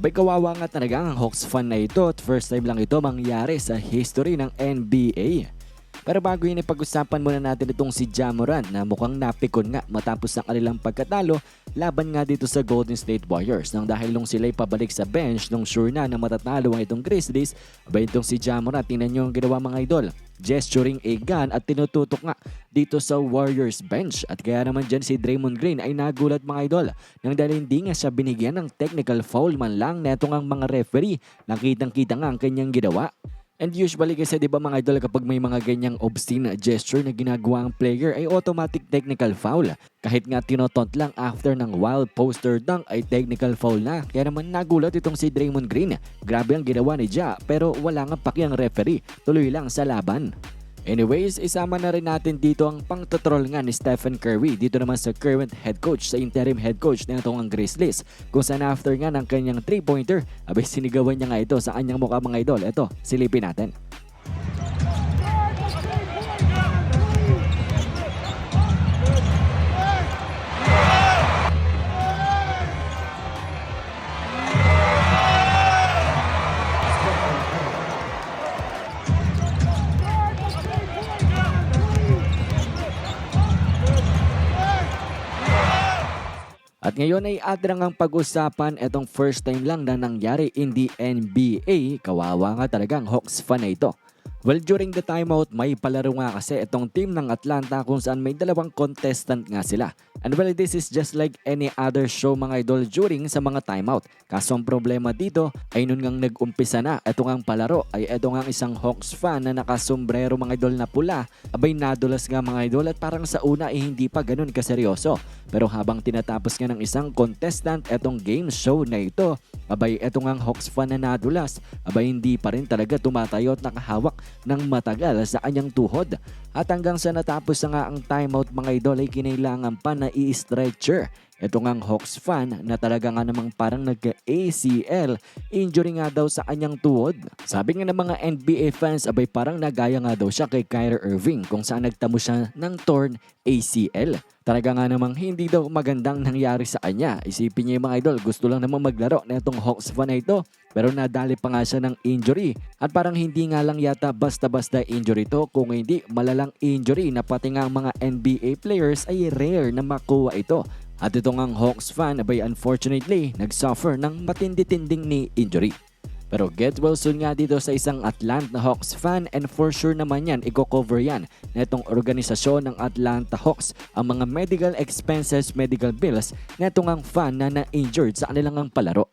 Abay kawawa nga talaga ang Hawks fan na ito at first time lang ito mangyari sa history ng NBA. Pero bago yun ipag-usapan muna natin itong si Jamoran na mukhang napikon nga matapos ang kanilang pagkatalo laban nga dito sa Golden State Warriors. Nang dahil nung sila'y pabalik sa bench nung sure na na matatalo ang itong Grizzlies abay itong si Jamoran tingnan nyo ang ginawa mga idol. Gesturing a gun at tinututok nga dito sa Warriors bench. At kaya naman dyan si Draymond Green ay nagulat mga idol nang dahil hindi nga siya binigyan ng technical foul man lang netong ang mga referee. Nakitang kita nga ang kanyang ginawa And usually kasi 'di ba mga idol kapag may mga ganyang obscene gesture na ginagawa ang player ay automatic technical foul. Kahit nga tinotont lang after ng wild poster dunk ay technical foul na. Kaya naman nagulat itong si Draymond Green. Grabe ang ginawa ni Ja pero wala nga paki ang referee. Tuloy lang sa laban. Anyways, isama na rin natin dito ang pangtotrol nga ni Stephen Curry dito naman sa current head coach, sa interim head coach na itong Grizzlies. Kung saan after nga ng kanyang 3-pointer, abay sinigawan niya nga ito sa kanyang mukha mga idol. Ito, silipin natin. At ngayon ay adrang ang pag-usapan itong first time lang na nangyari in the NBA. Kawawa nga talagang Hawks fan na ito. Well, during the timeout, may palaro nga kasi itong team ng Atlanta kung saan may dalawang contestant nga sila. And well, this is just like any other show mga idol during sa mga timeout. Kaso ang problema dito ay nun ngang nag-umpisa na ito ngang palaro ay ito ngang isang Hawks fan na nakasombrero mga idol na pula. Abay nadulas nga mga idol at parang sa una ay hindi pa ganun kaseryoso. Pero habang tinatapos nga ng isang contestant itong game show na ito, abay ito ngang Hawks fan na nadulas, abay hindi pa rin talaga tumatayo at nakahawak ng matagal sa kanyang tuhod. At hanggang sa natapos na nga ang timeout mga idol ay kinailangan pa na i-stretcher. Ito ngang Hawks fan na talaga nga namang parang nagka-ACL injury nga daw sa kanyang tuhod. Sabi nga ng mga NBA fans abay parang nagaya nga daw siya kay Kyrie Irving kung saan nagtamo siya ng torn ACL. Talaga nga namang hindi daw magandang nangyari sa kanya. Isipin niya mga idol, gusto lang namang maglaro na itong Hawks fan na ito. Pero nadali pa nga siya ng injury. At parang hindi nga lang yata basta-basta injury to kung hindi malalang injury na pati nga ang mga NBA players ay rare na makuha ito. At ito ngang Hawks fan abay unfortunately nagsuffer ng matindi-tinding ni injury. Pero get well soon nga dito sa isang Atlanta Hawks fan and for sure naman yan, i-cover yan na itong organisasyon ng Atlanta Hawks ang mga medical expenses, medical bills na itong ang fan na na-injured sa kanilang ang palaro.